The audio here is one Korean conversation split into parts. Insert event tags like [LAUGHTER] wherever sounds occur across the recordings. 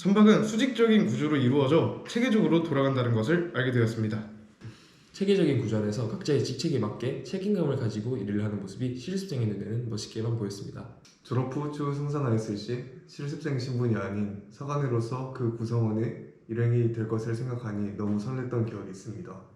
선박은 수직적인 구조로 이루어져 체계적으로 돌아간다는 것을 알게 되었습니다. 체계적인 구조 안에서 각자의 직책에 맞게 책임감을 가지고 일을 하는 모습이 실습생의 눈에는 멋있게만 보였습니다. 졸업 후 추후 승선하였을 시 실습생 신분이 아닌 사관으로서 그 구성원의 일행이 될 것을 생각하니 너무 설렜던 기억이 있습니다.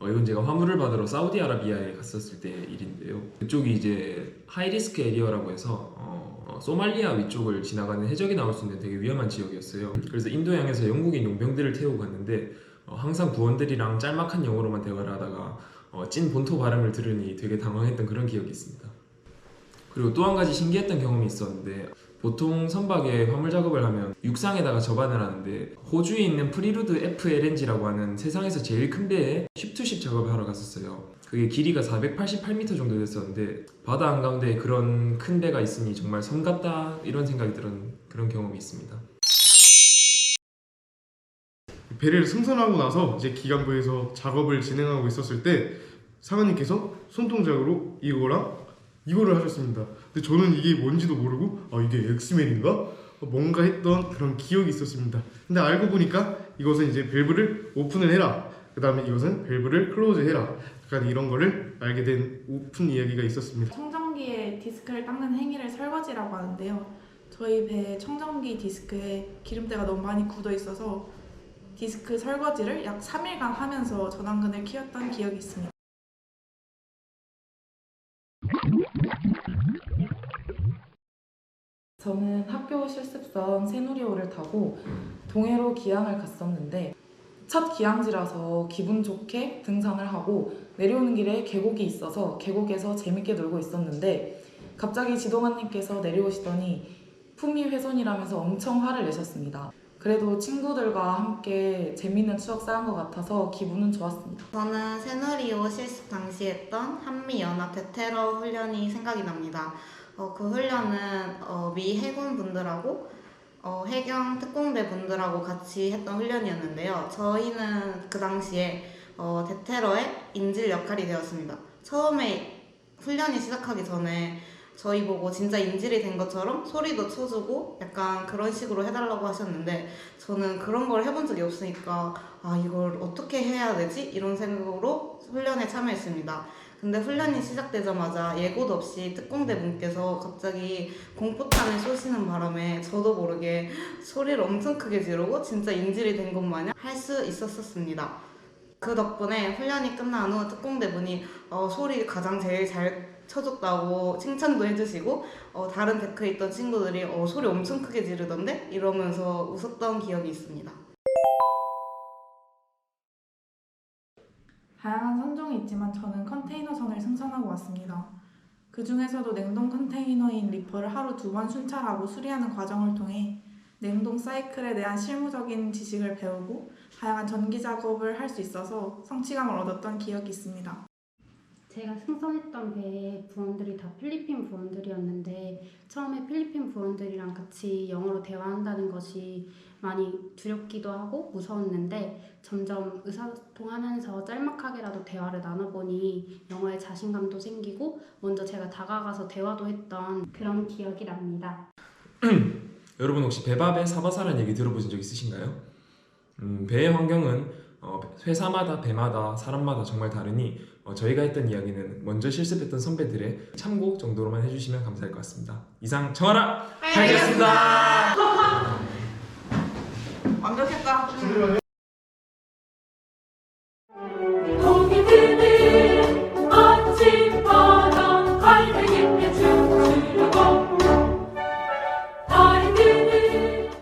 어, 이건 제가 화물을 받으러 사우디아라비아에 갔었을 때 일인데요. 그쪽이 이제 하이리스크 에리어라고 해서 어, 어, 소말리아 위쪽을 지나가는 해적이 나올 수 있는 되게 위험한 지역이었어요. 그래서 인도양에서 영국인 용병들을 태우고 갔는데 어, 항상 부원들이랑 짤막한 영어로만 대화를 하다가 어, 찐 본토 발음을 들으니 되게 당황했던 그런 기억이 있습니다. 그리고 또 한 가지 신기했던 경험이 있었는데 보통 선박에 화물 작업을 하면 육상에다가 접안을 하는데 호주에 있는 프리루드 FLNG라고 하는 세상에서 제일 큰 배에 쉽투십 작업을 하러 갔었어요. 그게 길이가 488m 정도 됐었는데 바다 한가운데 그런 큰 배가 있으니 정말 섬 같다 이런 생각이 드는 그런 경험이 있습니다. 배를 승선하고 나서 이제 기간부에서 작업을 진행하고 있었을 때 사관님께서 손동작으로 이거랑 이거를 하셨습니다. 근데 저는 이게 뭔지도 모르고 아 이게 엑스맨인가? 뭔가 했던 그런 기억이 있었습니다. 근데 알고 보니까 이것은 이제 밸브를 오픈을 해라. 그 다음에 이것은 밸브를 클로즈 해라. 약간 이런 거를 알게 된 오픈 이야기가 있었습니다. 청정기에 디스크를 닦는 행위를 설거지라고 하는데요. 저희 배 청정기 디스크에 기름때가 너무 많이 굳어 있어서 디스크 설거지를 약 3일간 하면서 전완근을 키웠던 기억이 있습니다. 저는 학교 실습선 새누리호를 타고 동해로 기항을 갔었는데 첫 기항지라서 기분 좋게 등산을 하고 내려오는 길에 계곡이 있어서 계곡에서 재밌게 놀고 있었는데 갑자기 지동환님께서 내려오시더니 품위 훼손이라면서 엄청 화를 내셨습니다. 그래도 친구들과 함께 재밌는 추억 쌓은 것 같아서 기분은 좋았습니다. 저는 새누리호 실습 당시 했던 한미연합 대테러 훈련이 생각이 납니다. 어, 그 훈련은 어, 미 해군 분들하고 어, 해경 특공대 분들하고 같이 했던 훈련이었는데요. 저희는 그 당시에 어, 대테러의 인질 역할이 되었습니다. 처음에 훈련이 시작하기 전에 저희 보고 진짜 인질이 된 것처럼 소리도 쳐주고 약간 그런 식으로 해달라고 하셨는데 저는 그런 걸 해본 적이 없으니까 아 이걸 어떻게 해야 되지? 이런 생각으로 훈련에 참여했습니다. 근데 훈련이 시작되자마자 예고도 없이 특공대 분께서 갑자기 공포탄을 쏘시는 바람에 저도 모르게 소리를 엄청 크게 지르고 진짜 인질이 된 것 마냥 할 수 있었었습니다. 그 덕분에 훈련이 끝난 후 특공대 분이 어, 소리 가장 제일 잘 쳐줬다고 칭찬도 해주시고 어, 다른 데크에 있던 친구들이 어, 소리 엄청 크게 지르던데 이러면서 웃었던 기억이 있습니다. 다양한 선종이 있지만 저는 컨테이너선을 승선하고 왔습니다. 그 중에서도 냉동 컨테이너인 리퍼를 하루 두 번 순찰하고 수리하는 과정을 통해 냉동 사이클에 대한 실무적인 지식을 배우고 다양한 전기 작업을 할 수 있어서 성취감을 얻었던 기억이 있습니다. 제가 승선했던 배의 부원들이 다 필리핀 부원들이었는데 처음에 필리핀 부원들이랑 같이 영어로 대화한다는 것이 많이 두렵기도 하고 무서웠는데 점점 의사소통하면서 짤막하게라도 대화를 나눠보니 영어에 자신감도 생기고 먼저 제가 다가가서 대화도 했던 그런 기억이 납니다. [CLEARS THROAT] 여러분 혹시 배밥의 사바사라는 얘기 들어보신 적 있으신가요? 음, 배의 환경은 어, 회사마다 배마다 사람마다 정말 다르니 어, 저희가 했던 이야기는 먼저 실습했던 선배들의 참고 정도로만 해주시면 감사할 것 같습니다. 이상 청하라 하겠습니다.